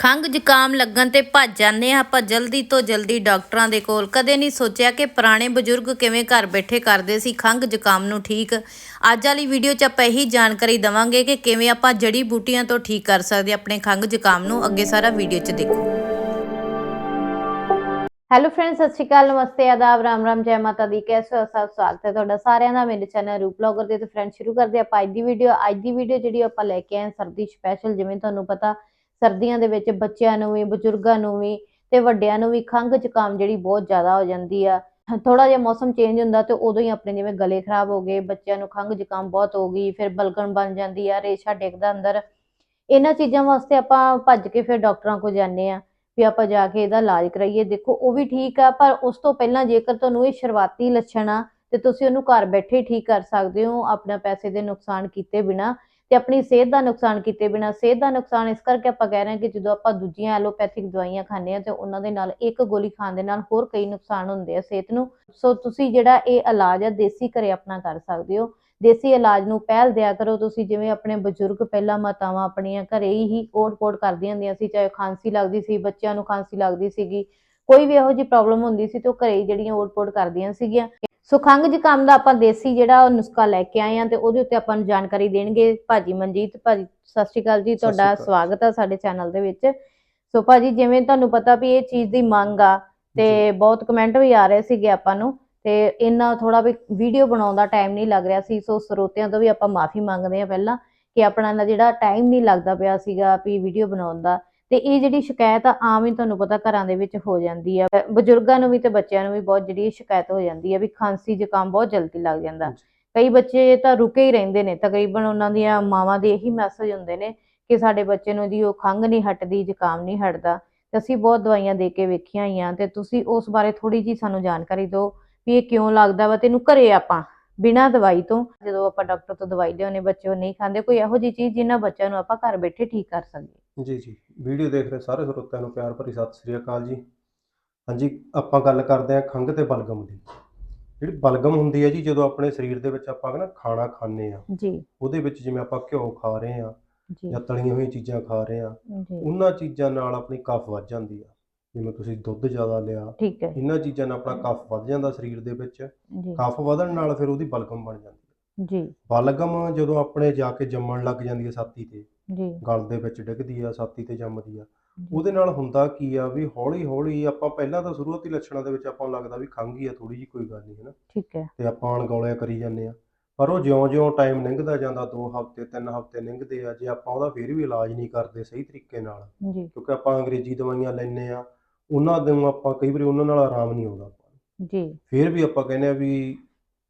ਖੰਘ ਜ਼ੁਕਾਮ ਲੱਗਣ ਤੇ ਭੱਜ ਜਾਂਦੇ ਆ ਆਪਾਂ ਜਲਦੀ ਤੋਂ ਜਲਦੀ ਡਾਕਟਰਾਂ ਦੇ ਕੋਲ। ਕਦੇ ਨਹੀਂ ਸੋਚਿਆ ਕਿ ਪੁਰਾਣੇ ਬਜ਼ੁਰਗ ਕਿਵੇਂ ਘਰ ਬੈਠੇ ਕਰਦੇ ਸੀ, ਖੰਘ ਜ਼ੁਕਾਮ ਨੂੰ ਠੀਕ। ਅੱਜ ਵਾਲੀ ਵੀਡੀਓ 'ਚ ਆਪਾਂ ਇਹੀ ਜਾਣਕਾਰੀ ਦਵਾਂਗੇ ਕਿ ਕਿਵੇਂ ਆਪਾਂ ਜੜੀ ਬੂਟੀਆਂ ਤੋਂ ਠੀਕ ਕਰ ਸਕਦੇ ਆਪਣੇ ਖੰਘ ਜ਼ੁਕਾਮ ਨੂੰ ਅੱਗੇ ਸਾਰਾ ਵੀਡੀਓ 'ਚ ਦੇਖੋ। ਹੈਲੋ ਫਰੈਂਡਸ ਸਤਿ ਸ਼੍ਰੀ ਅਕਾਲ, ਨਮਸਤੇ, ਆਦਾਬ, ਰਾਮ ਰਾਮ, ਜੈ ਮਾਤਾ ਦੀ। ਕੈਸੇ ਹੋ? ਸਭ ਸਵਾਗਤ ਹੈ ਤੁਹਾਡਾ ਸਾਰਿਆਂ ਦਾ। ਮੇਰੇ ਚੈਨਲ ਰੂਪ ਬਲੌਗਰ ਦੇ ਤੇ ਫਰੈਂਡ ਸ਼ੁਰੂ ਕਰਦੇ ਆਪਾਂ ਅੱਜ ਦੀ ਵੀਡੀਓ ਅੱਜ ਦੀ ਵੀਡੀਓ ਜਿਹੜੀ ਆਪਾਂ ਲੈ ਕੇ ਆਏ ਹਾਂ, ਸਰਦੀ ਸਪੈਸ਼ਲ ਜਿਵੇਂ ਤੁਹਾਨੂੰ ਪਤਾ ਸਰਦੀਆਂ ਦੇ ਵਿੱਚ ਬੱਚਿਆਂ ਨੂੰ ਵੀ, ਬਜ਼ੁਰਗਾਂ ਨੂੰ ਵੀ ਤੇ ਵੱਡਿਆਂ ਨੂੰ ਵੀ ਖੰਘ ਜ਼ੁਕਾਮ ਜਿਹੜੀ ਬਹੁਤ ਜ਼ਿਆਦਾ ਹੋ ਜਾਂਦੀ ਆ। ਥੋੜਾ ਜਿਹਾ ਮੌਸਮ ਚੇਂਜ ਹੁੰਦਾ ਤੇ ਉਦੋਂ ਹੀ ਆਪਣੇ ਜਿਵੇਂ ਗਲੇ ਖਰਾਬ ਹੋ ਗਏ, ਬੱਚਿਆਂ ਨੂੰ ਖੰਘ ਜ਼ੁਕਾਮ ਬਹੁਤ ਹੋ ਗਈ, ਫਿਰ ਬਲਗਣ ਬਣ ਜਾਂਦੀ ਆ, ਰੇਸ਼ਾ ਡਿੱਗਦਾ ਅੰਦਰ। ਇਹਨਾਂ ਚੀਜ਼ਾਂ ਵਾਸਤੇ ਆਪਾਂ ਭੱਜ ਕੇ ਫਿਰ ਡਾਕਟਰਾਂ ਕੋਲ ਜਾਂਦੇ ਆ ਵੀ ਆਪਾਂ ਜਾ ਕੇ ਇਹਦਾ ਇਲਾਜ ਕਰਾਈਏ। ਦੇਖੋ, ਉਹ ਵੀ ਠੀਕ ਆ, ਪਰ ਉਸ ਤੋਂ ਪਹਿਲਾਂ ਜੇਕਰ ਤੁਹਾਨੂੰ ਇਹ ਸ਼ੁਰੂਆਤੀ ਲੱਛਣ ਆ ਤੇ ਤੁਸੀਂ ਉਹਨੂੰ ਘਰ ਬੈਠੇ ਠੀਕ ਕਰ ਸਕਦੇ ਹੋ, ਆਪਣਾ ਪੈਸੇ ਦੇ ਨੁਕਸਾਨ ਕੀਤੇ ਬਿਨਾ। ਤੇ ਆਪਣੀ ਸਿਹਤ ਦਾ ਨੁਕਸਾਨ ਕੀਤੇ ਬਿਨਾ, ਸਿਹਤ ਦਾ ਨੁਕਸਾਨ ਇਸ ਕਰਕੇ ਆਪਾਂ ਕਹਿ ਰਹੇ ਹਾਂ ਕਿ ਜਦੋਂ ਆਪਾਂ ਦੂਜੀਆਂ ਐਲੋਪੈਥਿਕ ਦਵਾਈਆਂ ਖਾਂਦੇ ਆ ਤੇ ਉਹਨਾਂ ਦੇ ਨਾਲ ਇੱਕ ਗੋਲੀ ਖਾਣ ਦੇ ਨਾਲ ਹੋਰ ਕਈ ਨੁਕਸਾਨ ਹੁੰਦੇ ਆ ਸਿਹਤ ਨੂੰ। ਸੋ ਤੁਸੀਂ ਜਿਹੜਾ ਇਹ ਇਲਾਜ ਆ, ਦੇਸੀ ਘਰੇ ਆਪਣਾ ਕਰ ਸਕਦੇ ਹੋ। ਦੇਸੀ ਇਲਾਜ ਨੂੰ ਪਹਿਲ ਦਿਆ ਕਰੋ। ਤੁਸੀਂ ਜਿਵੇਂ ਆਪਣੇ ਬਜ਼ੁਰਗ ਪਹਿਲਾਂ ਮਾਤਾਵਾਂ ਆਪਣੀਆਂ ਘਰੇ ਹੀ ਓਟ-ਪੋਟ ਕਰਦੀਆਂ ਹੁੰਦੀਆਂ ਸੀ, ਚਾਹੇ ਖਾਂਸੀ ਲੱਗਦੀ ਸੀ, ਬੱਚਿਆਂ ਨੂੰ ਖਾਂਸੀ ਲੱਗਦੀ ਸੀਗੀ, ਕੋਈ ਵੀ ਇਹੋ ਜਿਹੀ ਪ੍ਰੋਬਲਮ ਹੁੰਦੀ ਸੀ ਤੇ ਉਹ ਘਰੇ ਹੀ ਜਿਹੜੀਆਂ ਓਟ-ਪੋਟ ਕਰਦੀਆਂ ਸੀਗੀਆਂ। ਸੋ ਖੰਘ ਜ਼ੁਕਾਮ ਦਾ ਆਪਾਂ ਦੇਸੀ ਜਿਹੜਾ ਉਹ ਨੁਸਖਾ ਲੈ ਕੇ ਆਏ ਆ ਤੇ ਉਹਦੇ ਉੱਤੇ ਆਪਾਂ ਨੂੰ ਜਾਣਕਾਰੀ ਦੇਣਗੇ। ਭਾਜੀ ਮਨਜੀਤ ਭਾਜੀ ਸਤਿ ਸ਼੍ਰੀ ਅਕਾਲ ਜੀ ਤੁਹਾਡਾ। ਸਵਾਗਤ ਹੈ ਸਾਡੇ ਚੈਨਲ ਦੇ ਵਿੱਚ। ਸੋ ਭਾਜੀ ਜਿਵੇਂ ਤੁਹਾਨੂੰ ਪਤਾ ਵੀ ਇਹ ਚੀਜ਼ ਦੀ ਮੰਗ ਆ ਤੇ ਬਹੁਤ ਕਮੈਂਟ ਵੀ ਆ ਰਹੇ ਸੀਗੇ ਆਪਾਂ ਨੂੰ ਤੇ ਇੰਨਾ ਥੋੜਾ ਵੀ ਵੀਡੀਓ ਬਣਾਉਣ ਦਾ ਟਾਈਮ ਨਹੀਂ ਲੱਗ ਰਿਹਾ ਸੀ ਸੋ ਸਰੋਤਿਆਂ ਤੋਂ ਵੀ ਆਪਾਂ ਮਾਫੀ ਮੰਗਦੇ ਆ ਪਹਿਲਾਂ ਕਿ ਆਪਣਾ ਜਿਹੜਾ ਟਾਈਮ ਨਹੀਂ ਲੱਗਦਾ ਪਿਆ ਸੀਗਾ ਵੀ ਵੀਡੀਓ ਬਣਾਉਣ ਦਾ। ਤੇ ਇਹ ਜਿਹੜੀ ਸ਼ਿਕਾਇਤ ਆ ਆਮ ਹੀ ਤੁਹਾਨੂੰ ਪਤਾ ਘਰਾਂ ਦੇ ਵਿੱਚ ਹੋ ਜਾਂਦੀ ਆ। ਬਜ਼ੁਰਗਾਂ ਨੂੰ ਵੀ ਤੇ ਬੱਚਿਆਂ ਨੂੰ ਵੀ ਬਹੁਤ ਜਿਹੜੀ ਸ਼ਿਕਾਇਤ ਹੋ ਜਾਂਦੀ ਆ ਵੀ ਖਾਂਸੀ ਜ਼ੁਕਾਮ ਬਹੁਤ ਜਲਦੀ ਲੱਗ ਜਾਂਦਾ। ਕਈ ਬੱਚੇ ਤਾਂ ਰੁਕੇ ਹੀ ਰਹਿੰਦੇ ਨੇ ਤਕਰੀਬਨ ਉਹਨਾਂ ਦੀਆਂ ਮਾਵਾਂ ਦੇ ਇਹੀ ਮੈਸੇਜ ਹੁੰਦੇ ਨੇ ਕਿ ਸਾਡੇ ਬੱਚੇ ਨੂੰ ਜੀ ਉਹ ਖੰਘ ਨਹੀਂ ਹਟਦੀ ਜ਼ੁਕਾਮ ਨਹੀਂ ਹਟਦਾ। ਤੇ ਅਸੀਂ ਬਹੁਤ ਦਵਾਈਆਂ ਦੇ ਕੇ ਵੇਖੀਆਂ ਹੋਈਆਂ ਤੇ ਤੁਸੀਂ ਉਸ ਬਾਰੇ ਥੋੜੀ ਜੀ ਸਾਨੂੰ ਜਾਣਕਾਰੀ ਦਿਓ ਵੀ ਇਹ ਕਿਉਂ ਲੱਗਦਾ ਵਾ ਤੈਨੂੰ ਘਰੇ ਆਪਾਂ ਬਿਨਾਂ ਦਵਾਈ ਤੋਂ ਜਦੋਂ ਆਪਾਂ ਡਾਕਟਰ ਤੋਂ ਦਵਾਈ ਲਿਆਉਣੇ ਬੱਚੇ ਉਹ ਨਹੀਂ ਖਾਂਦੇ ਕੋਈ ਇਹੋ ਜੀ ਚੀਜ਼ ਜਿੰਨਾ ਬੱਚਿਆਂ ਨੂੰ ਆਪਾਂ ਘਰ ਬੈਠੇ ਠੀਕ ਕਰ ਸਕੀਏ। ਜੀ ਜੀ। ਵੀਡੀਓ ਦੇਖ ਰਹੇ ਸਾਰੇ ਸਰੋਤਿਆਂ ਨੂੰ ਪਿਆਰ ਭਰੀ ਸਤਿ ਸ੍ਰੀ ਅਕਾਲ ਜੀ। ਹਾਂਜੀ ਆਪਾਂ ਗੱਲ ਕਰਦੇ ਹਾਂ ਖੰਘ ਤੇ ਬਲਗਮ ਦੀ। ਜਿਹੜੀ ਬਲਗਮ ਹੁੰਦੀ ਹੈ ਜੀ ਜਦੋਂ ਆਪਣੇ ਸਰੀਰ ਦੇ ਵਿੱਚ ਆਪਾਂ ਨਾ ਖਾਣਾ ਖਾਂਦੇ ਆ ਜੀ। ਉਹਦੇ ਵਿੱਚ ਜਿਵੇਂ ਆਪਾਂ ਘਿਓ ਖਾ ਰਹੇ ਆ ਜੀ। ਤਲੀਆਂ ਹੋਈਆਂ ਚੀਜ਼ਾਂ ਖਾ ਰਹੇ ਆ ਉਹਨਾਂ ਚੀਜ਼ਾਂ ਨਾਲ ਆਪਣੀ ਕਫ ਵੱਧ ਜਾਂਦੀ ਆ। ਜਿਵੇਂ ਤੁਸੀਂ ਦੁੱਧ ਜ਼ਿਆਦਾ ਲਿਆ ਠੀਕ ਹੈ। ਇਹਨਾਂ ਚੀਜ਼ਾਂ ਨਾਲ ਆਪਣਾ ਕਫ ਵੱਧ ਜਾਂਦਾ ਸਰੀਰ ਦੇ ਵਿੱਚ। ਜੀ। ਕਫ ਵਧਣ ਨਾਲ ਫਿਰ ਉਹਦੀ ਬਲਗਮ ਬਣ ਜਾਂਦੀ ਹੈ। ਜੀ। ਬਲਗਮ ਜਦੋਂ ਆਪਣੇ ਜਾ ਕੇ ਜੰਮਣ ਲੱਗ ਜਾਂਦੀ ਹੈ ਛਾਤੀ ਤੇ ਜੀ। ਗਲ ਦੇ ਵਿੱਚ ਡਿੱਗਦੀ ਆ ਛਾਤੀ ਤੇ ਜੰਮਦੀ ਆ। ਉਹਦੇ ਨਾਲ ਹੁੰਦਾ ਕੀ ਆ ਵੀ ਹੌਲੀ ਹੌਲੀ ਆਪਾਂ ਪਹਿਲਾਂ ਤਾਂ ਸ਼ੁਰੂਆਤੀ ਲੱਛਣਾਂ ਦੇ ਵਿੱਚ ਆਪਾਂ ਨੂੰ ਲੱਗਦਾ ਵੀ ਹੀ ਆ ਥੋੜੀ ਜੀ ਕੋਈ ਗੱਲ ਨਹੀਂ ਹੈ ਨਾ? ਠੀਕ ਹੈ। ਤੇ ਆਪਾਂ ਅਣਗੌਲਿਆ ਕਰੀ ਜਾਂਦੇ ਆ। ਪਰ ਉਹ ਜਿਉਂ-ਜਿਉਂ ਟਾਈਮ ਲੰਘਦਾ ਜਾਂਦਾ 2 ਹਫ਼ਤੇ 3 ਹਫ਼ਤੇ ਲੰਘਦੇ ਆ ਜੇ ਆਪਾਂ ਉਹਦਾ ਫਿਰ ਵੀ ਇਲਾਜ ਨਹੀਂ ਕਰਦੇ ਸਹੀ ਤਰੀਕੇ ਨਾਲ ਜੀ। ਕਿਉਂਕਿ ਆਪਾਂ ਅੰਗਰੇਜ਼ੀ ਦਵਾਈਆਂ ਲੈਂਦੇ ਆ ਉਹਨਾਂ ਨੂੰ ਆਪਾਂ ਕਈ ਵਾਰੀ ਉਹਨਾਂ ਨਾਲ ਆਰਾਮ ਨਹੀਂ ਆਉਂਦਾ। ਜੀ। ਫਿਰ ਵੀ ਆਪਾਂ ਕਹਿੰਦੇ ਆ ਵੀ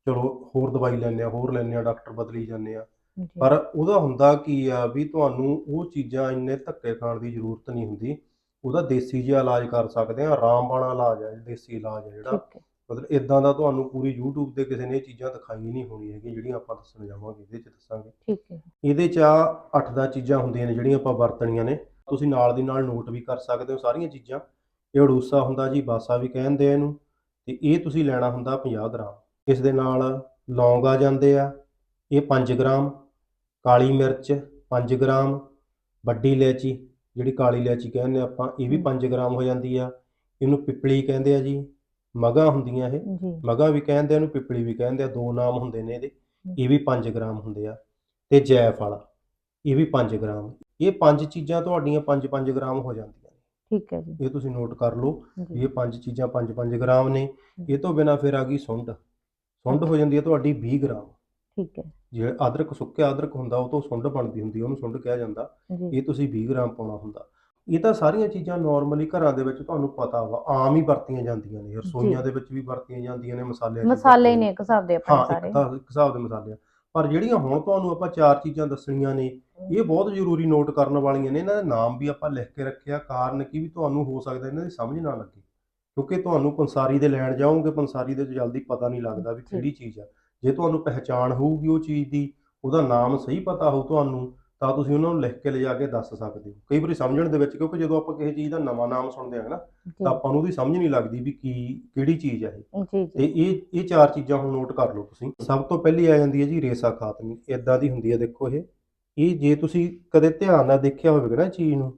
ਚਲੋ ਹੋਰ ਦਵਾਈ ਲੈਂਦੇ ਆ ਹੋਰ ਲੈਂਦੇ ਆ ਡਾਕਟਰ ਬਦਲੀ ਜਾਂਦੇ ਆ ਜੀ। ਪਰ ਉਹਦਾ ਹੁੰਦਾ ਕੀ ਆ ਵੀ ਤੁਹਾਨੂੰ ਉਹ ਚੀਜ਼ਾਂ ਇੰਨੇ ਧੱਕੇ ਖਾਣ ਦੀ ਜ਼ਰੂਰਤ ਨਹੀਂ ਹੁੰਦੀ ਉਹਦਾ ਦੇਸੀ ਜਿਹਾ ਇਲਾਜ ਕਰ ਸਕਦੇ ਆ ਰਾਮਬਾਣਾ ਇਲਾਜ ਹੈ ਦੇਸੀ ਇਲਾਜ ਹੈ ਜਿਹੜਾ। ਠੀਕ ਹੈ। ਮਤਲਬ ਇਦਾਂ ਦਾ ਤੁਹਾਨੂੰ ਪੂਰੀ YouTube ਤੇ ਕਿਸੇ ਨੇ ਇਹ ਚੀਜ਼ਾਂ ਦਿਖਾਈਆਂ ਨਹੀਂ ਹੋਣੀਆਂ ਹੈਗੀਆਂ ਜਿਹੜੀਆਂ ਆਪਾਂ ਦੱਸਣ ਜਾਵਾਂਗੇ ਇਹਦੇ 'ਚ ਦੱਸਾਂਗੇ। ਠੀਕ ਹੈ। ਇਹਦੇ 'ਚ ਆ ਅੱਠ ਦਾ ਚੀਜ਼ਾਂ ਹੁੰਦੀਆਂ ਨੇ ਜਿਹੜੀਆਂ ਆਪਾਂ ਵਰਤਣੀਆਂ ਨੇ। ਤੁਸੀਂ ਨਾਲ ਦੀ ਨਾਲ ਨੋਟ ਵੀ ਕਰ ਸਕਦੇ ਹੋ ਸਾਰੀਆਂ ਚੀਜ਼ਾਂ। ਇਹ ਅੜੂਸਾ ਹੁੰਦਾ ਜੀ ਬਾਸਾ ਵੀ ਕਹਿੰਦੇ ਆ ਇਹਨੂੰ ਤੇ ਇਹ ਤੁਸੀਂ ਲੈਣਾ ਹੁੰਦਾ 50 ਗ੍ਰਾਮ। ਇਸ ਦੇ ਨਾਲ ਲੌਂਗ ਆ ਜਾਂਦੇ ਆ ਇਹ 5 ਗ੍ਰਾਮ ਕਾਲੀ ਮਿਰਚ 5 ਗ੍ਰਾਮ ਵੱਡੀ ਇਲਾਇਚੀ ਜਿਹੜੀ ਕਾਲੀ ਇਲਾਇਚੀ ਕਹਿੰਦੇ ਆਪਾਂ ਇਹ ਵੀ 5 ਗ੍ਰਾਮ ਹੋ ਜਾਂਦੀ ਆ। ਇਹਨੂੰ ਪਿਪਲੀ ਕਹਿੰਦੇ ਆ ਜੀ ਮਗਾ ਹੁੰਦੀਆਂ ਇਹ। ਮਗਾ ਵੀ ਕਹਿੰਦੇ ਇਹਨੂੰ ਪਿਪਲੀ ਵੀ ਕਹਿੰਦੇ ਆ ਦੋ ਨਾਮ ਹੁੰਦੇ ਨੇ ਇਹਦੇ। ਇਹ ਵੀ 5 ਗ੍ਰਾਮ ਹੁੰਦੇ ਆ ਤੇ ਜੈਫਲ ਇਹ ਵੀ 5 ਗ੍ਰਾਮ। ਇਹ ਪੰਜ ਚੀਜ਼ਾਂ ਤੁਹਾਡੀਆਂ 5-5 ਗ੍ਰਾਮ ਹੋ ਜਾਂਦੀਆਂ। ਠੀਕ ਹੈ ਜੀ। ਇਹ ਤੁਸੀਂ ਨੋਟ ਕਰ ਲਓ ਇਹ ਪੰਜ ਚੀਜ਼ਾਂ 5-5 ਗ੍ਰਾਮ ਨੇ। ਇਹ ਤੋਂ ਬਿਨਾ ਫਿਰ ਆ ਗਈ ਸੁੰਡ। ਸੁੰਡ ਹੋ ਜਾਂਦੀ ਹੈ ਤੁਹਾਡੀ 20 ਗ੍ਰਾਮ। ਠੀਕ ਹੈ। ਜੇ ਅਦਰਕ ਸੁੱਕਿਆ ਅਦਰਕ ਹੁੰਦਾ ਉਹ ਤੋਂ ਸੁੰਡ ਬਣਦੀ ਹੁੰਦੀ ਹੈ, ਉਹਨੂੰ ਸੁੰਡ ਕਿਹਾ ਜਾਂਦਾ। ਇਹ ਤੁਸੀਂ 20 ਗ੍ਰਾਮ ਪਾਉਣਾ ਹੁੰਦਾ। ਇਹ ਤਾਂ ਸਾਰੀਆਂ ਚੀਜ਼ਾਂ ਨਾਰਮਲੀ ਘਰਾਂ ਦੇ ਵਿੱਚ ਤੁਹਾਨੂੰ ਪਤਾ ਵਾ ਆਮ ਹੀ ਵਰਤੀਆਂ ਜਾਂਦੀਆਂ ਨੇ। ਰਸੋਈਆਂ ਦੇ ਵਿੱਚ ਵੀ ਵਰਤੀਆਂ ਜਾਂਦੀਆਂ ਨੇ ਮਸਾਲੇ ਹੀ ਵਰਤੀਆਂ ਨੇ ਇੱਕ ਹਿਸਾਬ ਦੇ ਆਪਣੇ ਹਾਂ ਸਾਰੇ। ਤਾਂ ਇੱਕ ਹਿਸਾਬ ਦੇ ਮਸਾਲੇ ਆ। ਪਰ ਜਿਹੜੀਆਂ ਹੁਣ ਤੁਹਾਨੂੰ ਆਪਾਂ ਚਾਰ ਚੀਜ਼ਾਂ ਦੱਸਣੀਆਂ ਨੇ ਇਹ ਬਹੁਤ ਜ਼ਰੂਰੀ ਨੋਟ ਕਰਨ ਵਾਲੀਆਂ ਨੇ ਇਹਨਾਂ ਦੇ ਨਾਮ ਵੀ ਆਪਾਂ ਲਿਖ ਕੇ ਰੱਖਿਆ ਕਾਰਨ ਕੀ ਵੀ ਤੁਹਾਨੂੰ ਹੋ ਸਕਦਾ ਇਹਨਾਂ ਦੀ ਸਮਝ ਨਾ ਲੱਗੇ। ਕਿਉਂਕਿ ਤੁਹਾਨੂੰ ਪੰਸਾਰੀ ਦੇ ਲੈਣ ਜਾਓਗੇ ਪੰਸਾਰੀ ਦੇ ਜਲਦੀ ਪਤਾ ਨਹੀਂ ਲੱਗਦਾ ਵੀ। ਕਿਹੜੀ ਚੀਜ਼ ਆ। ਜੇ ਤੁਹਾਨੂੰ ਪਹਿਚਾਣ ਹੋਊਗੀ ਉਹ ਚੀਜ਼ ਦੀ ਉਹਦਾ ਨਾਮ ਸਹੀ ਪਤਾ ਹੋਊ ਤੁਹਾਨੂੰ ਤਾਂ ਤੁਸੀਂ ਉਹਨਾਂ ਨੂੰ ਲਿਖ ਕੇ ਲਿਜਾ ਕੇ ਦੱਸ ਸਕਦੇ ਹੋ। ਕਈ ਵਾਰੀ ਸਮਝਣ ਦੇ ਵਿੱਚ ਕਿਉਂਕਿ ਜਦੋਂ ਆਪਾਂ ਕਿਸੇ ਚੀਜ਼ ਦਾ ਨਵਾਂ ਨਾਮ ਸੁਣਦੇ ਹਾਂ ਨਾ ਤਾਂ ਆਪਾਂ ਨੂੰ ਉਹਦੀ ਸਮਝ ਨਹੀਂ ਲੱਗਦੀ ਵੀ ਕੀ ਕਿਹੜੀ ਚੀਜ਼ ਆ ਇਹ। ਜੀ ਤੇ ਇਹ ਇਹ ਚਾਰ ਚੀਜ਼ਾਂ ਹੁਣ ਨੋਟ ਕਰ ਲਓ ਤੁਸੀਂ। ਸਭ ਤੋਂ ਪਹਿਲੀ ਆ ਜਾਂਦੀ ਹੈ ਜੀ ਰੇਸਾ ਖਾਤਮੀ। ਇਦਾਂ ਦੀ ਹੁੰਦੀ ਹੈ ਦੇਖੋ ਇਹ। ਇਹ ਜੇ ਤੁਸੀਂ ਕਦੇ ਧਿਆਨ ਨਾਲ ਦੇਖਿਆ ਹੋਵੇਗਾ ਨਾ ਚੀਜ਼ ਨੂੰ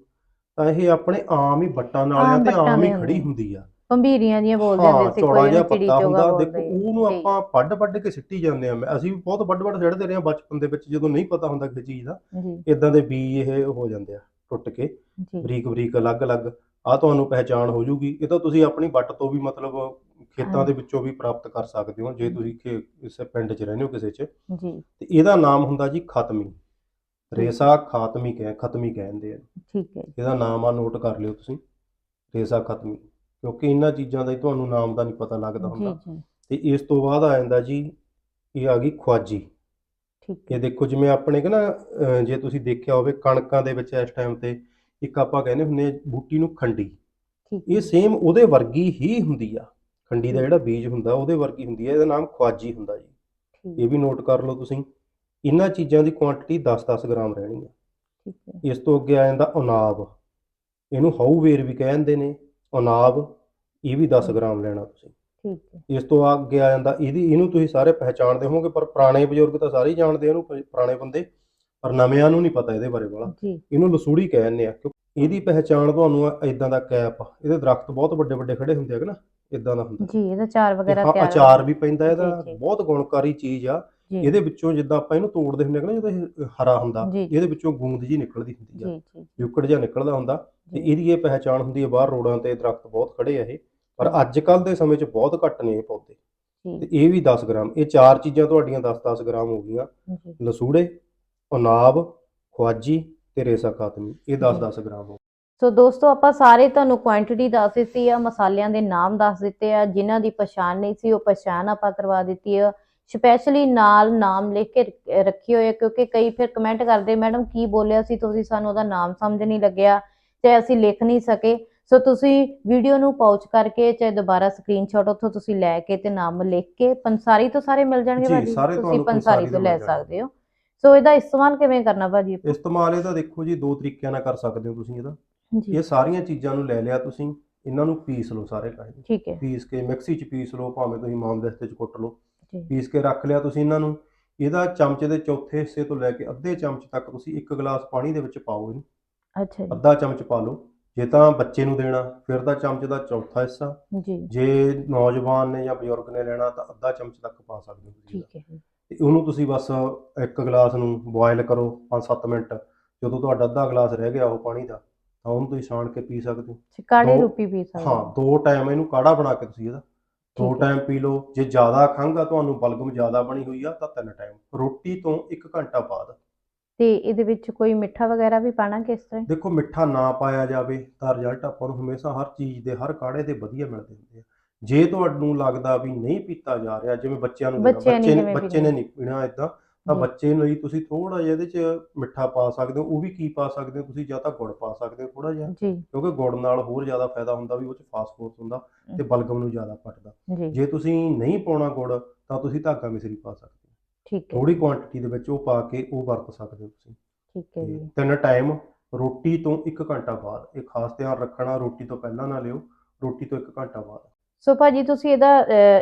ਤਾਂ ਇਹ ਆਪਣੇ ਆਮ ਹੀ ਬੱਟਾਂ ਨਾਲ ਤੇ ਆਮ ਹੀ ਖੜੀ। ਹੁੰਦੀ ਆ। ਭੰਬੀਰੀਆਂ ਦੀਆਂ ਬੋਲ ਹਾਂ ਜਾਂਦੇ ਸੀ ਚੌੜਾ ਕੋਈ ਜਿਹਾ ਚਿੜੀ ਪੱਤਾ ਚੋਗਾ ਹੁੰਦਾ ਦੇਖੋ ਬੋਲਦੇ ਉਹਨੂੰ। ਆਪਾਂ ਵੱਡ ਵੱਡ ਕੇ ਸਿੱਟੀ ਜਾਂਦੇ ਆ ਮੈਂ- ਅਸੀਂ ਵੀ ਬਹੁਤ ਵੱਡ ਵੱਡ ਸਿੱਟਦੇ ਰਹੇ ਹਾਂ ਬਚਪਨ ਦੇ ਵਿੱਚ ਜਦੋਂ ਨਹੀਂ ਪਤਾ ਹੁੰਦਾ ਕਿਸੇ ਚੀਜ਼ ਦਾ ਜੀ। ਇਦਾਂ ਦੇ ਬੀਜ ਇਹ ਹੋ ਜਾਂਦੇ ਆ ਟੁੱਟ ਕੇ ਜੀ। ਬਰੀਕ ਬਰੀਕ ਅਲੱਗ-ਅਲੱਗ ਆ ਤੁਹਾਨੂੰ ਪਹਿਚਾਣ ਹੋ ਜੂਗੀ। ਇਹ ਤਾਂ ਤੁਸੀਂ ਆਪਣੀ ਵੱਟ ਤੋਂ ਵੀ ਮਤਲਬ ਖੇਤਾਂ ਦੇ ਵਿੱਚੋਂ ਵੀ ਪ੍ਰਾਪਤ ਕਰ ਸਕਦੇ ਹੋ ਜੇ ਤੁਸੀਂ ਖੇ- ਕਿਸੇ ਪਿੰਡ 'ਚ ਰਹਿੰਦੇ ਹੋ ਕਿਸੇ 'ਚ। ਜੀ। ਤੇ ਇਹਦਾ ਨਾਮ ਹੁੰਦਾ ਜੀ ਖਤਮੀ। ਰੇਸਾ ਖਾਤਮੀ ਕਹਿ ਖਤਮੀ ਕਹਿੰਦੇ ਆ। ਠੀਕ ਹੈ ਜੀ, ਇਹਦਾ ਨਾਮ ਆ ਨੋਟ ਕਰ ਲਿਓ ਤੁਸੀਂ। ਰੇਸਾ ਖਤਮੀ। ਕਿਉਂਕਿ ਇਹਨਾਂ ਚੀਜ਼ਾਂ ਦਾ ਹੀ ਤੁਹਾਨੂੰ ਨਾਮ ਦਾ ਨਹੀਂ ਪਤਾ ਲੱਗਦਾ ਹੁੰਦਾ। ਜੀ। ਤੇ ਇਸ ਤੋਂ ਬਾਅਦ ਆ ਜਾਂਦਾ ਜੀ ਇਹ ਆ ਗਈ ਖਵਾਜੀ ਠੀਕ ਇਹ ਦੇਖੋ ਜਿਵੇਂ ਆਪਣੇ ਕਿ ਨਾ ਅਹ ਜੇ ਤੁਸੀਂ ਦੇਖਿਆ ਹੋਵੇ ਕਣਕਾਂ ਦੇ ਵਿੱਚ ਇਸ ਟਾਈਮ ਤੇ ਇੱਕ ਆਪਾਂ ਕਹਿੰਦੇ ਹੁੰਦੇ ਆ ਬੂਟੀ ਨੂੰ ਖੰਡੀ। ਠੀਕ ਇਹ ਸੇਮ ਉਹਦੇ ਵਰਗੀ ਹੀ ਹੁੰਦੀ ਆ। ਖੰਡੀ ਦਾ ਜਿਹੜਾ ਬੀਜ ਹੁੰਦਾ ਉਹਦੇ ਵਰਗੀ ਹੁੰਦੀ ਹੈ ਇਹਦਾ ਨਾਮ ਖਵਾਜੀ ਹੁੰਦਾ ਜੀ। ਠੀਕ। ਇਹ ਵੀ ਨੋਟ ਕਰ ਲਓ ਤੁਸੀਂ। ਇਹਨਾਂ ਚੀਜ਼ਾਂ ਦੀ ਕੁਆਂਟੀਟੀ 10-10 ਗ੍ਰਾਮ ਰਹਿਣੀ ਆ। ਠੀਕ ਹੈ। ਇਸ ਤੋਂ ਅੱਗੇ ਆ ਜਾਂਦਾ ਉਨਾਬ ਇਹਨੂੰ ਹਾਊ ਵੇਰ ਵੀ ਕਹਿੰਦੇ ਨੇ। ਉਨਾਬ ਇਹ ਵੀ 10 ਗ੍ਰਾਮ ਲੈਣਾ ਤੁਸੀਂ। ਠੀਕ ਹੈ। ਇਸ ਤੋਂ ਅੱਗੇ ਆ ਜਾਂਦਾ ਇਹਦੀ ਇਹਨੂੰ ਤੁਸੀਂ ਸਾਰੇ ਪਹਿਚਾਣਦੇ ਹੋਵੋਗੇ ਪਰ ਪੁਰਾਣੇ ਬਜ਼ੁਰਗ ਤਾਂ ਸਾਰੇ ਹੀ ਜਾਣਦੇ ਇਹਨੂੰ ਪ- ਪੁਰਾਣੇ ਬੰਦੇ ਪਰ ਨਵਿਆਂ ਨੂੰ ਨਹੀਂ ਪਤਾ ਇਹਦੇ ਬਾਰੇ ਵਾਲਾ। ਜੀ। ਇਹਨੂੰ ਲਸੂੜੀ ਕਹਿੰਦੇ ਆ ਕਿਉਂਕਿ ਇਹਦੀ ਪਹਿਚਾਣ ਤੁਹਾਨੂੰ ਇਦਾਂ ਦਾ ਕੈਪ ਇਹਦੇ ਦਰਖਤ ਬਹੁਤ ਵੱਡੇ ਵੱਡੇ ਖੜੇ ਹੁੰਦੇ ਆ ਨਾ ਇਦਾਂ ਦਾ ਹੁੰਦਾ। ਜੀ ਇਹਦਾ ਚਾਰ ਵਗੈਰਾ ਹਾਂ, ਤਿਆਰ ਅਚਾਰ ਵੀ ਪੈਂਦਾ ਇਹਦਾ ਜੀ, ਜੀ। ਬਹੁਤ ਗੁਣਕਾਰੀ ਚੀਜ਼ ਆ। ਜੀ। ਇਹਦੇ ਵਿੱਚੋਂ ਜਿੱਦਾਂ ਆਪਾਂ ਇਹਨੂੰ ਤੋੜਦੇ ਹੁੰਦੇ ਆ ਨਾ ਜਦੋਂ ਇਹ ਹਰਾ ਹੁੰਦਾ ਜੀ। ਇਹਦੇ ਵਿੱਚੋਂ ਗੂੰਦ ਜੀ ਨਿਕਲਦੀ ਹੁੰਦੀ ਜੀ ਆ ਜੀ। ਜਿਹਾ ਨਿਕਲਦਾ ਹੁੰਦਾ ਤੇ ਜੀ। ਇਹਦੀ ਇਹ ਪਹਿਚਾਣ ਹੁੰਦੀ ਹੈ ਬਾਹਰ ਰੋਡਾਂ ਤੇ ਦਰਖਤ ਬਹੁਤ ਖੜੇ ਆ ਇਹ। ਪਰ ਅੱਜ ਕੱਲ ਦੇ ਸਮੇਂ 'ਚ ਬਹੁਤ ਘੱਟ ਨੇ ਇਹ ਪੌਦੇ। ਤੇ ਜੀ ਇਹ ਵੀ 10 ਗ੍ਰਾਮ ਇਹ ਚਾਰ ਚੀਜ਼ਾਂ ਤੁਹਾਡੀਆਂ 10-10 ਗ੍ਰਾਮ ਹੋ ਗਈਆਂ। ਜੀ। ਲਸੂੜੇ ਉਨਾਬ ਖਵਾਜੀ ਤੇ ਰੇਸਾ ਖਾਤਮੀ ਇਹ 10-10 ਗ੍ਰਾਮ ਹੋ ਸੋ ਦੋਸਤੋ ਆਪਾਂ ਸਾਰੇ ਤੁਹਾਨੂੰ ਕੁਆਂਟੀਟੀ ਦੱਸ ਦਿੱਤੀ ਆ ਮਸਾਲਿਆਂ ਦੇ ਨਾਮ ਦੱਸ ਦਿੱਤੇ ਆ ਜਿਨ੍ਹਾਂ ਦੀ ਪਛਾਣ ਨਹੀਂ ਸੀ ਉਹ ਪਛਾਣ ਆਪਾਂ ਕਰਵਾ ਦਿੱਤੀ ਆ। ਸਪੈਸ਼ਲੀ ਨਾਲ ਨਾਮ ਲਿਖ ਕੇ ਰੱਖੀ ਹੋਏ ਆ ਕਿਉਂਕਿ ਕਈ ਫਿਰ ਕਮੈਂਟ ਕਰਦੇ ਮੈਡਮ ਕੀ ਬੋਲਿਆ ਸੀ ਤੁਸੀਂ? ਸਾਨੂੰ ਉਹਦਾ ਨਾਮ ਸਮਝ ਨਹੀਂ ਲੱਗਿਆ ਤੇ ਅਸੀਂ ਲਿਖ ਨਹੀਂ ਸਕੇ। ਸੋ ਤੁਸੀਂ ਵੀਡੀਓ ਨੂੰ ਪਾਉਚ ਕਰਕੇ ਚਾਹੇ ਦੁਬਾਰਾ ਸਕਰੀਨਸ਼ਾਟ ਉੱਥੋਂ ਤੁਸੀਂ ਲੈ ਕੇ ਤੇ ਨਾਮ ਲਿਖ ਕੇ ਪੰਸਾਰੀ ਤੋਂ ਸਾਰੇ ਮਿਲ ਜਾਣਗੇ ਭਾਜੀ? ਤੁਸੀਂ ਪੰਸਾਰੀ ਤੋਂ ਲੈ। ਸਕਦੇ ਹੋ। ਸੋ ਇਹਦਾ ਇਸਤੇਮਾਲ ਕਿਵੇਂ ਕਰਨਾ ਭਾਜੀ? ਇਸਤੇਮਾਲ ਇਹਦਾ ਦੇਖੋ ਜੀ ਦੋ ਤਰੀਕਿਆਂ ਨਾਲ ਕਰ ਸਕਦੇ ਹੋ ਤੁਸੀਂ ਇਹਦਾ। ਇਹ ਸਾਰੀਆਂ ਚੀਜ਼ਾਂ ਨੂੰ ਲੈ ਲਿਆ ਤੁਸੀਂ ਇਹਨਾਂ ਨੂੰ ਪੀਸ ਲਓ ਸਾਰੇ ਕਾਹੇ ਠੀਕ ਹੈ। ਪੀਸ ਕੇ ਮਿਕਸੀ 'ਚ ਪੀਸ ਲਓ ਭਾਵੇਂ ਤੁਸੀਂ ਮਾਮਦਸਤੇ 'ਚ ਕੁੱਟ ਲਓ। ਪੀਸ ਕੇ ਰੱਖ ਲਿਆ ਤੁਸੀਂ ਇਹਨਾਂ ਨੂੰ। ਇਹਦਾ ਚਮਚੇ ਦੇ ਚੌਥੇ ਹਿੱਸੇ ਤੋਂ ਲੈ ਕੇ ਅੱਧੇ ਚਮਚ ਤੱਕ ਤੁਸੀਂ ਇੱਕ ਗਲਾਸ ਪਾਣੀ ਦੇ ਵਿੱਚ ਪਾਓ ਇਹਨੂੰ। ਅੱਛਾ ਜੀ। ਅੱਧਾ ਚਮਚ ਪਾ ਲਓ। ਜੇ ਤਾਂ ਬੱਚੇ ਨੂੰ ਦੇਣਾ ਫਿਰ ਤਾਂ ਚਮਚ ਦਾ ਚੌਥਾ ਹਿੱਸਾ। ਜੀ। ਜੇ ਨੌਜਵਾਨ ਨੇ ਜਾਂ ਬਜ਼ੁਰਗ ਨੇ ਲੈਣਾ ਤਾਂ ਅੱਧਾ ਚਮਚ ਤੱਕ ਪਾ ਸਕਦੇ ਹੋ ਤੁਸੀਂ ਠੀਕ ਹੈ ਜੀ। ਤੇ ਉਹਨੂੰ ਤੁਸੀਂ ਬਸ ਇੱਕ ਗਲਾਸ ਨੂੰ ਬੋਇਲ ਕਰੋ 5-7 ਮਿੰਟ। ਜਦੋਂ ਤੁਹਾਡਾ ਅੱਧਾ ਗਲਾਸ ਰਹਿ ਗਿਆ ਉਹ ਪਾਣੀ ਦਾ ਤਾਂ ਉਹਨੂੰ ਤੁਸੀਂ ਛਾਣ ਕੇ ਪੀ ਸਕਦੇ ਹੋ। ਕਾੜੇ ਰੂਪੀ ਪੀ ਸਕਦੇ ਹਾਂ ਦੋ ਟਾਈਮ ਇਹਨੂੰ ਕਾੜਾ ਬਣਾ ਕੇ ਤੁਸੀਂ ਇਹਦਾ ਦੋ। ਟਾਈਮ ਪੀ ਲਓ। ਜੇ ਜ਼ਿਆਦਾ ਖੰਘ ਆ ਤੁਹਾਨੂੰ ਬਲਗਮ ਜ਼ਿਆਦਾ ਬਣੀ ਹੋਈ ਆ ਤਾਂ ਤਿੰਨ ਟਾਈਮ ਰੋਟੀ ਤੋਂ 1 ਘੰਟਾ ਬਾਅਦ। ਤੇ ਇਹਦੇ ਵਿੱਚ ਕੋਈ ਮਿੱਠਾ ਵਗੈਰਾ ਵੀ ਪਾਣਾ ਕਿਸ ਤਰ੍ਹਾਂ? ਦੇਖੋ ਮਿੱਠਾ ਨਾ ਪਾਇਆ ਜਾਵੇ ਤਾਂ ਰਿਜ਼ਲਟ ਆਪਾਂ ਨੂੰ ਹਮੇਸ਼ਾ ਹਰ ਚੀਜ਼ ਦੇ ਹਰ ਕਾੜੇ ਦੇ ਵਧੀਆ ਮਿਲਦੇ ਹੁੰਦੇ ਆ। ਜੇ ਤੁਹਾਨੂੰ ਲੱਗਦਾ ਵੀ ਨਹੀਂ ਪੀਤਾ ਜਾ ਰਿਹਾ ਜਿਵੇਂ ਬੱਚਿਆਂ ਨੂੰ ਬੱਚੇ ਨੇ ਬੱਚੇ ਨੇ। ਨਹੀਂ ਪੀਣਾ ਇਦਾਂ ਤਾਂ। ਬੱਚੇ ਲਈ ਤੁਸੀਂ ਥੋੜਾ ਜਿਹਾ ਇਹਦੇ 'ਚ ਮਿੱਠਾ ਪਾ ਸਕਦੇ ਹੋ ਉਹ ਵੀ ਕੀ ਪਾ ਸਕਦੇ ਹੋ ਤੁਸੀਂ ਜਾਂ ਤਾਂ ਗੁੜ ਪਾ ਸਕਦੇ ਹੋ ਥੋੜਾ ਜਿਹਾ ਜੀ। ਕਿਉਂਕਿ ਗੁੜ ਨਾਲ ਹੋਰ ਜ਼ਿਆਦਾ ਫਾਇਦਾ ਹੁੰਦਾ ਵੀ ਉਹ 'ਚ ਫਾਸਫੋਰਸ ਹੁੰਦਾ ਤੇ ਬਲਗਮ ਨੂੰ ਜ਼ਿਆਦਾ ਪੱਟਦਾ। ਜੀ। ਤੁਸੀਂ ਨਹੀਂ ਪਾਉਣਾ ਗੁੜ ਤਾਂ ਤੁਸੀਂ ਧਾਗਾ ਮਿਸਰੀ ਪਾ ਸਕਦੇ ਹੋ। ਠੀਕ ਹੈ। ਥੋੜੀ ਕੁਆਂਟੀਟੀ ਦੇ ਵਿੱਚ ਉਹ ਪਾ ਕੇ ਉਹ ਵਰਤ ਸਕਦੇ ਹੋ ਤੁਸੀਂ। ਠੀਕ ਹੈ ਜੀ। ਤਿੰਨ ਟਾਈਮ ਰੋਟੀ ਤੋਂ 1 ਘੰਟਾ ਬਾਅਦ ਇਹ ਖਾਸ ਧਿਆਨ ਰੱਖਣਾ ਰੋਟੀ ਤੋਂ ਪਹਿਲਾਂ ਨਾ ਲਿਓ ਰੋਟੀ ਤੋਂ 1 ਘੰਟਾ ਬਾਅਦ। ਸੋ ਭਾਜੀ ਤੁਸੀਂ ਇਹਦਾ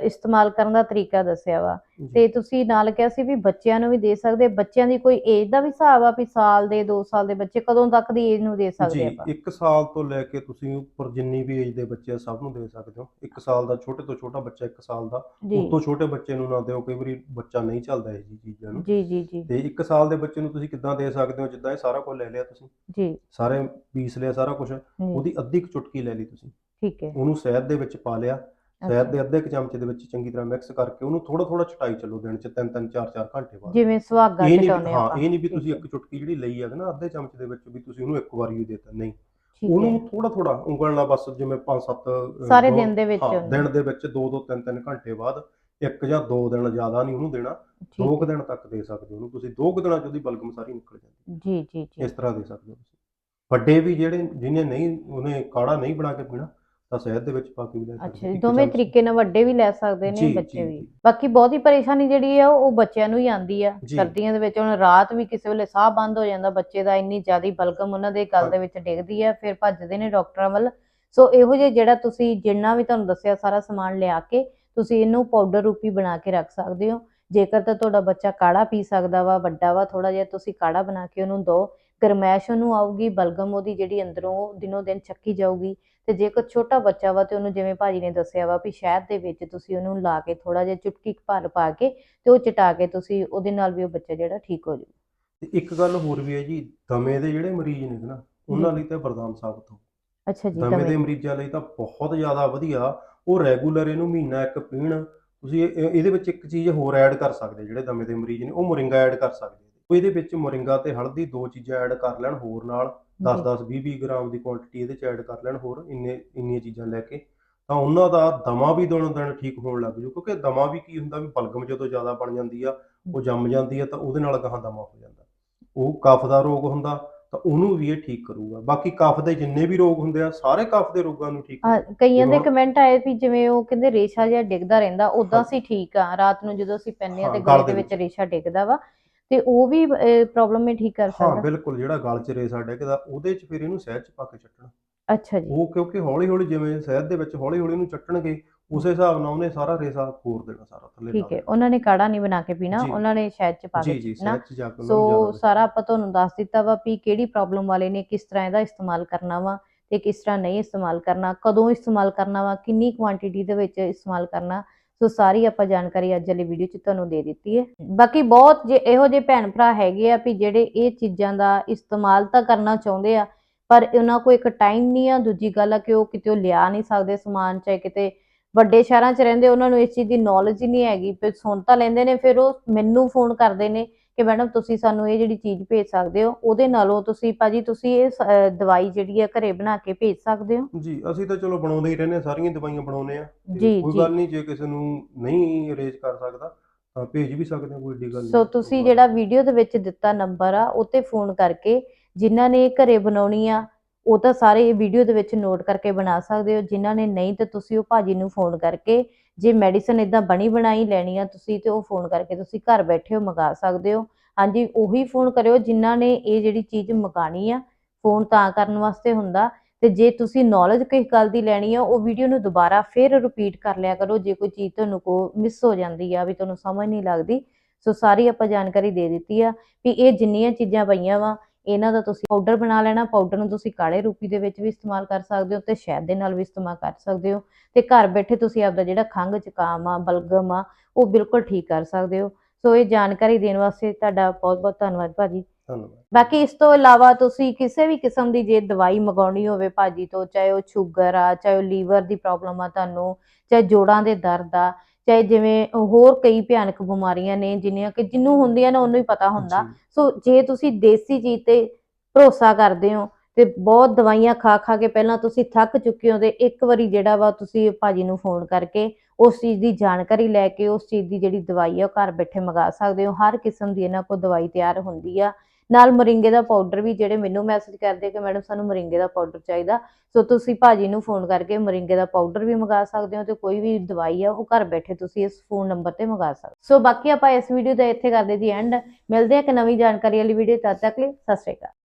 ਇਸਤੇਮਾਲ ਕਰਨ ਦਾ ਤਰੀਕਾ ਦੱਸਿਆ ਵਾ। ਜੀ। ਤੇ ਤੁਸੀਂ ਨਾਲ ਕਿਹਾ ਸੀ ਵੀ ਬੱਚਿਆਂ ਨੂੰ ਵੀ ਦੇ ਸਕਦੇ ਬੱਚਿਆਂ ਦੀ ਕੋਈ ਏਜ ਦਾ ਵੀ ਹਿਸਾਬ ਆ ਵੀ ਸਾਲ ਦੇ 2 ਸਾਲ ਦੇ ਬੱਚੇ ਕਦੋਂ ਤੱਕ ਦੀ ਏਜ ਨੂੰ ਦੇ ਜੀ ਸਕਦੇ ਆਪਾਂ? 1 ਸਾਲ ਤੋਂ ਲੈ ਕੇ ਤੁਸੀਂ ਉੱਪਰ ਜਿੰਨੀ ਵੀ ਏਜ ਦੇ ਬੱਚੇ ਆ ਸਭ ਨੂੰ ਦੇ ਸਕਦੇ ਹੋ। 1 ਸਾਲ ਦਾ ਛੋਟੇ ਤੋਂ ਛੋਟਾ ਬੱਚਾ 1 ਸਾਲ ਦਾ। ਜੀ। ਉਸ ਤੋਂ ਛੋਟੇ ਬੱਚੇ ਨੂੰ ਨਾ ਦਿਓ ਕਈ ਵਾਰੀ ਬੱਚਾ ਨਹੀਂ ਚੱਲਦਾ ਇਹ ਜੀ ਚੀਜ਼ਾਂ ਨੂੰ। ਜੀ ਜੀ ਜੀ। ਤੇ 1 ਸਾਲ ਦੇ ਬੱਚੇ ਨੂੰ ਤੁਸੀਂ ਕਿੱਦਾਂ ਦੇ ਸਕਦੇ ਹੋ? ਜਿੱਦਾਂ ਇਹ ਸਾਰਾ ਕੁਝ ਲੈ ਲਿਆ ਤੁਸੀਂ। ਜੀ। ਸਾਰੇ ਪੀਸ ਲਿਆ ਸਾਰਾ ਕੁਝ। ਜੀ, ਉਹਦੀ ਅੱਧੀ ਚੁਟਕੀ ਲੈ ਲਈ ਤੁਸੀਂ। ਠੀਕ ਹੈ। ਉਹਨੂੰ ਸ਼ਹਿਦ ਦੇ ਵਿੱਚ ਪਾ ਲਿਆ। ਸ਼ਹਿਦ ਦੇ ਅੱਧੇ ਕੁ ਚਮਚੇ ਦੇ ਵਿੱਚ ਚੰਗੀ ਤਰ੍ਹਾਂ ਮਿਕਸ ਕਰਕੇ ਉਹਨੂੰ ਥੋੜਾ ਥੋੜਾ ਛਟਾਈ ਚੱਲੋ ਦਿਨ ਚ ਤਿੰਨ ਤਿੰਨ ਚਾਰ ਚਾਰ ਘੰਟੇ ਬਾਅਦ। ਜਿਵੇਂ ਸੁਹਾਗਾ ਚਟਾਉਨੇ ਹਾਂ ਇਹ ਨਹੀਂ ਵੀ ਤੁਸੀਂ ਇੱਕ ਚੁਟਕੀ ਜਿਹੜੀ ਲਈ ਹੈ ਨਾ ਅੱਧੇ ਚਮਚ ਦੇ ਵਿੱਚ ਵੀ ਤੁਸੀਂ ਉਹਨੂੰ ਇੱਕ ਵਾਰੀ ਹੀ ਦੇਤਾ ਨਹੀਂ। ਉਹਨੂੰ ਥੋੜਾ ਥੋੜਾ ਉਂਗਲ ਨਾਲ ਬਸ ਜਿਵੇਂ 5-7 ਸਾਰੇ ਦਿਨ ਦੇ ਵਿੱਚ। ਦਿਨ ਦੇ ਵਿੱਚ 2-2 3-3 ਘੰਟੇ ਬਾਅਦ ਇੱਕ ਜਾਂ ਦੋ ਦਿਨ ਜ਼ਿਆਦਾ ਨਹੀਂ ਉਹਨੂੰ ਦੇਣਾ। ਦੋ ਕੁ ਦਿਨ ਤੱਕ ਦੇ ਸਕਦੇ ਹੋ ਉਹਨੂੰ ਤੁਸੀਂ। ਦੋ ਕੁ ਦਿਨਾਂ ਚ ਉਹਦੀ ਬਲਗਮ ਸਾਰੀ ਨਿਕਲ ਜਾਂਦੀ ਜੀ ਜੀ ਜੀ। ਇਸ ਤਰ੍ਹਾਂ ਦੇ ਸਕਦੇ ਹੋ ਤੁਸੀਂ। ਵੱਡੇ ਵੀ ਜਿਹੜੇ ਜਿਹਨੇ ਨਹੀਂ ਉਹਨੇ ਕਾੜਾ ਨਹੀਂ ਬਣਾ ਕੇ ਪੀਣਾ ਤਾਂ ਸ਼ਹਿਦ ਦੇ ਵਿੱਚ ਪਾ ਕੇ ਵੀ ਲੈ ਸਕਦੇ ਅੱਛਾ ਹੋ। ਜੀ ਇੱਕ ਦੋਵੇਂ ਚਮਚ। ਤਰੀਕੇ ਨਾਲ ਵੱਡੇ ਵੀ ਲੈ ਸਕਦੇ ਨੇ ਜੀ, ਬੱਚੇ ਵੀ ਜੀ। ਬਾਕੀ ਬਹੁਤੀ ਪਰੇਸ਼ਾਨੀ ਜਿਹੜੀ ਆ ਉਹ ਬੱਚਿਆਂ ਨੂੰ ਹੀ ਆਂਦੀ ਆ ਜੀ। ਸਰਦੀਆਂ ਦੇ ਵਿੱਚ ਹੁਣ ਰਾਤ ਵੀ ਕਿਸੇ ਵੇਲੇ ਸਾਹ ਬੰਦ ਹੋ ਜਾਂਦਾ ਬੱਚੇ ਦਾ ਇੰਨੀ ਜ਼ਿਆਦਾ ਬਲਗਮ ਉਹਨਾਂ ਦੇ ਗਲ ਦੇ ਵਿੱਚ ਡਿੱਗਦੀ ਆ ਫਿਰ ਭੱਜਦੇ ਨੇ ਡਾਕਟਰਾਂ ਵੱਲ ਸੋ ਇਹੋ ਜਿਹੇ ਜਿਹੜਾ ਤੁਸੀਂ ਜਿੰਨਾ ਵੀ ਤੁਹਾਨੂੰ ਦੱਸਿਆ ਸਾਰਾ ਸਮਾਨ ਲਿਆ ਕੇ ਤੁਸੀਂ ਇਹਨੂੰ ਪਾਊਡਰ ਰੂਪੀ ਬਣਾ ਕੇ ਰੱਖ ਸਕਦੇ ਹੋ ਜੇਕਰ ਤਾਂ ਤੁਹਾਡਾ ਬੱਚਾ ਕਾੜਾ ਪੀ ਸਕਦਾ ਵਾ ਵੱਡਾ ਵਾ ਥੋੜਾ ਜਿਹਾ ਤੁਸੀਂ ਕਾੜਾ ਬਣਾ ਕੇ ਉਹਨੂੰ ਦਿਓ ਗਰਮੈਸ਼ ਉਹਨੂੰ ਆਊਗੀ ਬਲਗਮ ਉਹਦੀ ਜਿਹੜੀ ਅੰਦਰੋਂ ਦਿਨੋ ਦਿਨ ਚੱਕੀ ਜਾਊਗੀ ਤੇ ਜੇਕਰ ਛੋਟਾ ਬੱਚਾ ਵਾ ਤੇ ਉਹਨੂੰ ਜਿਵੇਂ ਭਾਜੀ ਨੇ ਦੱਸਿਆ ਵਾ ਵੀ ਸ਼ਹਿਦ ਦੇ ਵਿੱਚ ਤੁਸੀਂ ਉਹਨੂੰ ਲਾ ਕੇ ਥੋੜਾ ਜਿਹਾ ਚੁਟਕੀ ਭਰ ਪਾ ਕੇ ਤੇ ਉਹ ਚਟਾ ਕੇ ਤੁਸੀਂ ਉਹਦੇ ਨਾਲ ਵੀ ਉਹ ਬੱਚਾ ਜਿਹੜਾ ਠੀਕ ਹੋ ਜਾਊ। ਤੇ ਇੱਕ ਗੱਲ ਹੋਰ ਵੀ ਹੈ ਜੀ ਦਮੇ ਦੇ ਜਿਹੜੇ ਮਰੀਜ਼ ਨੇ ਨਾ ਉਹਨਾਂ ਲਈ ਤਾਂ ਵਰਦਾਨ ਸਾਬਤ ਹੋ। ਅੱਛਾ ਜੀ ਦਮੇ ਦੇ ਮਰੀਜ਼ਾਂ ਲਈ ਤਾਂ ਬਹੁਤ ਜ਼ਿਆਦਾ ਵਧੀਆ ਉਹ ਰੈਗੂਲਰ ਇਹਨੂੰ ਮਹੀਨਾ ਇੱਕ ਪੀਣ ਤੁਸੀਂ ਇਹ- ਇਹ- ਇਹਦੇ ਵਿੱਚ ਇੱਕ ਚੀਜ਼ ਹੋਰ ਐਡ ਕਰ ਸਕਦੇ ਜਿਹੜੇ ਦਮੇ ਦੇ ਮਰੀਜ਼ ਨੇ ਉਹ ਮੋਰਿੰਗਾ ਐਡ ਕਰ ਸਕਦੇ ਇਹਦੇ ਵਿੱਚ ਮੋਰਿੰਗਾ ਤੇ ਹਲਦੀ ਦੋ ਚੀਜ਼ਾਂ ਐਡ ਕਰ ਲੈਣ ਹੋਰ ਨਾਲ 10 10 20 20 ਗ੍ਰਾਮ ਦੀ ਕੁਆਂਟੀਟੀ ਇਹਦੇ ਚ ਐਡ ਕਰ ਲੈਣ ਹੋਰ ਇੰਨੇ ਇੰਨੀਆਂ ਚੀਜ਼ਾਂ ਲੈ ਕੇ। ਤਾਂ ਉਹਨਾਂ ਦਾ ਦਮਾ ਵੀ ਦਿਨੋਂ ਦਿਨ ਠੀਕ ਹੋਣ ਲੱਗ ਜੂ ਕਿਉਂਕਿ ਦਮਾ ਵੀ ਕੀ ਹੁੰਦਾ ਵੀ ਬਲਗਮ ਜਦੋਂ ਜ਼ਿਆਦਾ ਬਣ ਜਾਂਦੀ ਆ ਉਹ ਜੰਮ ਜਾਂਦੀ ਆ ਤਾਂ ਉਹਦੇ ਨਾਲ ਗਾਹਾਂ ਦਮਾ ਹੋ ਜਾਂਦਾ। ਉਹ ਕਫ ਦਾ ਰੋਗ ਹੁੰਦਾ ਤਾਂ ਉਹਨੂੰ ਵੀ ਇਹ ਠੀਕ ਕਰੂਗਾ। ਬਾਕੀ ਕਫ ਦੇ ਜਿੰਨੇ ਵੀ ਰੋਗ ਹੁੰਦੇ ਆ ਸਾਰੇ ਕਫ ਦੇ ਰੋਗਾਂ ਨੂੰ ਠੀਕ ਹਾਂ, ਕਈਆਂ ਦੇ ਕਮੈਂਟ ਆਏ ਵੀ ਜਿਵੇਂ ਉਹ ਕਹਿੰਦੇ ਰੇਸ਼ਾ ਜਿਹਾ ਡਿੱਗਦਾ ਰਹਿੰਦਾ ਉਦਾਂ। ਅਸੀਂ ਠੀਕ ਆ। ਰਾਤ ਨੂੰ ਜਦੋਂ ਅਸੀਂ ਪੈਂਦੇ ਆ ਤੇ ਗਲ ਦੇ ਵਿੱਚ। ਰੇਸ਼ਾ ਡਿੱਗਦਾ ਵਾ ਤੇ ਉਹ ਵੀ ਪ੍ਰੋਬਲਮ ਹੀ ਠੀਕ ਕਰ ਹਾਂ ਸਕਦਾ। ਬਿਲਕੁਲ ਜਿਹੜਾ ਗਲ ਚ ਰੇਸਾ ਡਿੱਗਦਾ ਉਹਦੇ ਚ ਫਿਰ ਇਹਨੂੰ ਸਹਿਜ ਚ ਪਾ ਕੇ ਚੱਟਣਾ। ਅੱਛਾ ਜੀ। ਉਹ ਕਿਉਂਕਿ ਹੌਲੀ ਹੌਲੀ ਜਿਵੇਂ ਸਹਿਜ ਦੇ ਵਿੱਚ ਹੌਲੀ ਹੌਲੀ ਇਹਨੂੰ ਚੱਟਣਗੇ ਉਸੇ ਹਿਸਾਬ ਨਾਲ ਉਹਨੇ ਸਾਰਾ ਰੇਸਾ ਖੋਰ ਦੇਣਾ ਸਾਰਾ ਥੱਲੇ ਠੀਕ ਹੈ ਉਹਨਾਂ ਨੇ ਕਾੜਾ ਨਹੀਂ ਬਣਾ ਕੇ ਪੀਣਾ। ਉਹਨਾਂ ਨੇ ਸ਼ਹਿਦ ਚ ਪਾ ਦੇਣਾ। ਕੇ ਜੀ ਜੀ ਪੀਣਾ ਸਹਿਜ ਚ ਜਾ ਕੇ ਉਹਨਾਂ ਨੂੰ ਸੋ ਸਾਰਾ ਆਪਾਂ ਤੁਹਾਨੂੰ ਦੱਸ ਦਿੱਤਾ ਵਾ ਵੀ ਕਿਹੜੀ ਪ੍ਰੋਬਲਮ ਵਾਲੇ ਨੇ ਕਿਸ ਤਰ੍ਹਾਂ ਇਹਦਾ ਇਸਤੇਮਾਲ ਕਰਨਾ ਵਾ ਤੇ ਕਿਸ ਤਰ੍ਹਾਂ ਨਹੀਂ ਇਸਤੇਮਾਲ ਕਰਨਾ ਕਦੋਂ ਇਸਤੇਮਾਲ ਕਰਨਾ ਵਾ ਕਿੰਨੀ ਕੁਆਂਟੀਟੀ ਦੇ ਵਿੱਚ ਇਸਤੇਮਾਲ ਕਰਨਾ ਸੋ ਸਾਰੀ ਆਪਾਂ ਜਾਣਕਾਰੀ ਅੱਜ ਵਾਲੀ ਵੀਡੀਓ 'ਚ ਤੁਹਾਨੂੰ ਦੇ ਦਿੱਤੀ ਹੈ। ਬਾਕੀ ਬਹੁਤ ਜੇ ਇਹੋ ਜਿਹੇ ਭੈਣ ਭਰਾ ਹੈਗੇ ਆ ਵੀ ਜਿਹੜੇ ਇਹ ਚੀਜ਼ਾਂ ਦਾ ਇਸਤੇਮਾਲ ਤਾਂ ਕਰਨਾ ਚਾਹੁੰਦੇ ਆ, ਪਰ ਉਹਨਾਂ ਕੋਲ ਇੱਕ ਟਾਈਮ ਨਹੀਂ ਆ। ਦੂਜੀ ਗੱਲ ਆ ਕਿ ਉਹ ਕਿਤੇ ਲਿਆ ਨਹੀਂ ਸਕਦੇ ਸਮਾਨ, ਚਾਹੇ ਕਿਤੇ ਵੱਡੇ ਸ਼ਹਿਰਾਂ 'ਚ ਰਹਿੰਦੇ, ਉਹਨਾਂ ਨੂੰ ਇਸ ਚੀਜ਼ ਦੀ ਨੌਲੇਜ ਹੀ ਨਹੀਂ ਹੈਗੀ। ਫਿਰ ਸੁਣ ਤਾਂ ਲੈਂਦੇ ਨੇ, ਫਿਰ ਉਹ ਮੈਨੂੰ ਫੋਨ ਕਰਦੇ ਨੇ ਕਿ ਮੈਡਮ ਤੁਸੀਂ ਸਾਨੂੰ ਇਹ ਜਿਹੜੀ ਚੀਜ਼ ਭੇਜ ਸਕਦੇ ਹੋ ਉਹਦੇ ਨਾਲੋਂ ਤੁਸੀਂ ਭਾਜੀ ਤੁਸੀਂ ਇਹ ਸ- ਅਹ ਦਵਾਈ ਜਿਹੜੀ ਆ ਘਰੇ ਬਣਾ ਕੇ ਭੇਜ ਸਕਦੇ ਹੋ? ਜੀ ਅਸੀਂ ਤਾਂ ਚਲੋ ਬਣਾਉਂਦੇ ਹੀ ਰਹਿੰਦੇ ਹਾਂ ਸਾਰੀਆਂ ਦਵਾਈਆਂ ਬਣਾਉਂਦੇ ਆ ਤੇ ਜੀ, ਕੋਈ ਜੀ। ਗੱਲ ਨਹੀਂ ਜੇ ਕਿਸੇ ਨੂੰ ਨਹੀਂ ਅਰੇਂਜ ਕਰ ਸਕਦਾ ਤਾਂ ਭੇਜ ਵੀ ਸਕਦੇ ਹਾਂ ਕੋਈ ਏਡੀ ਗੱਲ ਨਹੀਂ। ਸੋ ਤੁਸੀਂ ਜਿਹੜਾ ਵੀਡੀਓ ਦੇ ਵਿੱਚ ਦਿੱਤਾ ਨੰਬਰ ਆ ਉਹ ਤੇ ਫੋਨ ਕਰਕੇ ਜਿਨ੍ਹਾਂ ਨੇ ਇਹ ਘਰੇ ਬਣਾਉਣੀ ਆ ਉਹ ਤਾਂ ਸਾਰੇ ਇਹ ਵੀਡੀਓ ਦੇ ਵਿੱਚ ਨੋਟ ਕਰਕੇ ਬਣਾ ਸਕਦੇ ਹੋ ਜਿਨ੍ਹਾਂ ਨੇ ਨਹੀਂ ਤੇ ਤੁਸੀਂ ਉਹ ਭਾਜੀ ਨੂੰ ਫੋਨ ਕਰਕੇ ਜੇ ਮੈਡੀਸਨ ਇਦਾਂ ਬਣੀ ਬਣਾਈ ਲੈਣੀ ਆ ਤੁਸੀਂ ਤੇ ਉਹ ਫੋਨ ਕਰਕੇ ਤੁਸੀਂ ਘਰ ਬੈਠੇ ਹੋ ਮੰਗਾ ਸਕਦੇ ਹੋ। ਹਾਂਜੀ, ਉਹੀ ਫੋਨ ਕਰਿਓ ਜਿਨ੍ਹਾਂ ਨੇ ਇਹ ਜਿਹੜੀ ਚੀਜ਼ ਮੰਗਾਣੀ ਆ ਫੋਨ ਤਾਂ ਕਰਨ ਵਾਸਤੇ ਹੁੰਦਾ। ਤੇ ਜੇ ਤੁਸੀਂ ਨੌਲੇਜ ਕਿਸ ਗੱਲ ਦੀ ਲੈਣੀ ਆ, ਉਹ ਵੀਡੀਓ ਨੂੰ ਦੁਬਾਰਾ ਫਿਰ ਰਿਪੀਟ ਕਰ ਲਿਆ ਕਰੋ ਜੇ ਕੋਈ ਚੀਜ਼ ਤੁਹਾਨੂੰ ਕੋ ਮਿਸ ਹੋ ਜਾਂਦੀ ਆ, ਵੀ ਤੁਹਾਨੂੰ ਸਮਝ ਨਹੀਂ ਲੱਗਦੀ। ਸੋ ਸਾਰੀ ਆਪਾਂ ਜਾਣਕਾਰੀ ਦੇ ਦਿੱਤੀ ਆ ਵੀ ਇਹ ਜਿੰਨੀਆਂ ਚੀਜ਼ਾਂ ਪਈਆਂ ਵਾ ਇਹਨਾਂ ਦਾ ਤੁਸੀਂ ਪਾਊਡਰ ਬਣਾ ਲੈਣਾ ਪਾਊਡਰ ਨੂੰ ਤੁਸੀਂ ਕਾੜੇ ਰੂਪੀ ਦੇ ਵਿੱਚ ਵੀ ਇਸਤੇਮਾਲ ਕਰ ਸਕਦੇ ਹੋ ਤੇ ਸ਼ਹਿਦ ਦੇ ਨਾਲ ਵੀ ਇਸਤੇਮਾਲ ਕਰ ਸਕਦੇ ਹੋ ਤੇ ਘਰ ਬੈਠੇ ਤੁਸੀਂ ਆਪਦਾ ਜਿਹੜਾ ਖੰਘ ਜ਼ੁਕਾਮ ਆ ਬਲਗਮ ਆ ਉਹ ਬਿਲਕੁਲ ਠੀਕ ਕਰ ਸਕਦੇ ਹੋ। ਸੋ ਇਹ ਜਾਣਕਾਰੀ ਦੇਣ ਵਾਸਤੇ ਤੁਹਾਡਾ ਬਹੁਤ ਬਹੁਤ ਧੰਨਵਾਦ ਭਾਜੀ ਧੰਨਵਾਦ। ਬਾਕੀ ਇਸ ਤੋਂ ਇਲਾਵਾ ਤੁਸੀਂ ਕਿਸੇ ਵੀ ਕਿਸਮ ਦੀ ਜੇ ਦਵਾਈ ਮੰਗਾਉਣੀ ਹੋਵੇ ਭਾਜੀ ਤੋਂ ਚਾਹੇ ਉਹ ਸ਼ੂਗਰ ਆ ਚਾਹੇ ਉਹ ਲੀਵਰ ਦੀ ਪ੍ਰੋਬਲਮ ਆ ਤੁਹਾਨੂੰ ਚਾਹੇ ਜੋੜਾਂ ਦੇ ਦਰਦ ਆ ਚਾਹੇ ਜਿਵੇਂ ਹੋਰ ਕਈ ਭਿਆਨਕ ਬਿਮਾਰੀਆਂ ਨੇ ਜਿੰਨੀਆਂ ਕਿ ਜਿਹਨੂੰ ਹੁੰਦੀਆਂ ਨੇ ਉਹਨੂੰ ਹੀ ਪਤਾ ਹੁੰਦਾ। ਸੋ ਜੇ ਤੁਸੀਂ ਦੇਸੀ ਚੀਜ਼ ਤੇ ਭਰੋਸਾ ਕਰਦੇ ਹੋ ਤੇ ਬਹੁਤ ਦਵਾਈਆਂ ਖਾ ਖਾ ਕੇ ਪਹਿਲਾਂ ਤੁਸੀਂ ਥੱਕ ਚੁੱਕੇ ਹੋ ਤੇ ਇੱਕ ਵਾਰੀ ਜਿਹੜਾ ਵਾ ਤੁਸੀਂ ਭਾਜੀ ਨੂੰ ਫੋਨ ਕਰਕੇ ਉਸ ਚੀਜ਼ ਦੀ ਜਾਣਕਾਰੀ ਲੈ ਕੇ ਉਸ ਚੀਜ਼ ਦੀ ਜਿਹੜੀ ਦਵਾਈ ਆ ਉਹ ਘਰ ਬੈਠੇ ਮੰਗਾ ਸਕਦੇ ਹੋ। ਹਰ ਕਿਸਮ ਦੀ ਇਹਨਾਂ ਕੋਲ ਦਵਾਈ ਤਿਆਰ ਹੁੰਦੀ ਆ। ਨਾਲ ਮਰਿੰਗੇ ਦਾ ਪਾਊਡਰ ਵੀ ਜਿਹੜੇ ਮੈਨੂੰ ਮੈਸੇਜ ਕਰਦੇ ਕਿ ਮੈਡਮ ਸਾਨੂੰ ਮਰਿੰਗੇ ਦਾ ਪਾਊਡਰ ਚਾਹੀਦਾ। ਸੋ ਤੁਸੀਂ ਭਾਜੀ ਨੂੰ ਫੋਨ ਕਰਕੇ ਮਰਿੰਗੇ ਦਾ ਪਾਊਡਰ ਵੀ ਮੰਗਾ ਸਕਦੇ ਹੋ ਤੇ ਕੋਈ ਵੀ ਦਵਾਈ ਆ, ਉਹ ਘਰ ਬੈਠੇ ਤੁਸੀਂ ਇਸ ਫੋਨ ਨੰਬਰ ਤੇ ਮੰਗਾ ਸਕਦੇ ਹੋ। ਸੋ ਬਾਕੀ ਆਪਾਂ ਇਸ ਵੀਡੀਓ ਦਾ ਇੱਥੇ ਕਰਦੇ ਜੀ ਐਂਡ ਮਿਲਦੇ ਆ ਇੱਕ ਨਵੀਂ ਜਾਣਕਾਰੀ ਵਾਲੀ ਵੀਡੀਓ ਤਦ ਤੱਕ ਲਈ ਸਤਿ ਸ਼੍ਰੀ ਅਕਾਲ।